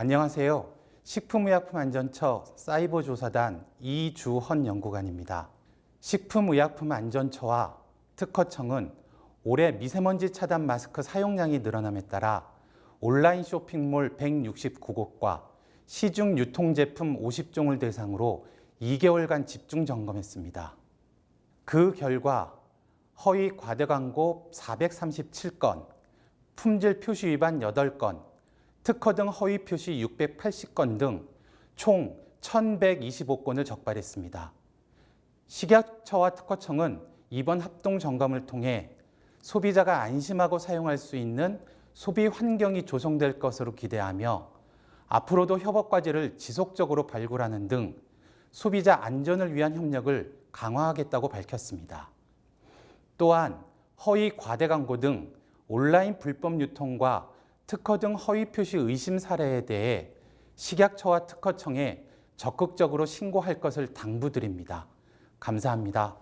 안녕하세요. 식품의약품안전처 사이버조사단 이주헌 연구관입니다. 식품의약품안전처와 특허청은 올해 미세먼지 차단 마스크 사용량이 늘어남에 따라 온라인 쇼핑몰 169곳과 시중 유통제품 50종을 대상으로 2개월간 집중 점검했습니다. 그 결과 허위 과대 광고 437건, 품질 표시 위반 8건, 특허 등 허위 표시 680건 등 총 1,125건을 적발했습니다. 식약처와 특허청은 이번 합동 점검을 통해 소비자가 안심하고 사용할 수 있는 소비 환경이 조성될 것으로 기대하며 앞으로도 협업 과제를 지속적으로 발굴하는 등 소비자 안전을 위한 협력을 강화하겠다고 밝혔습니다. 또한 허위 과대 광고 등 온라인 불법 유통과 특허 등 허위 표시 의심 사례에 대해 식약처와 특허청에 적극적으로 신고할 것을 당부드립니다. 감사합니다.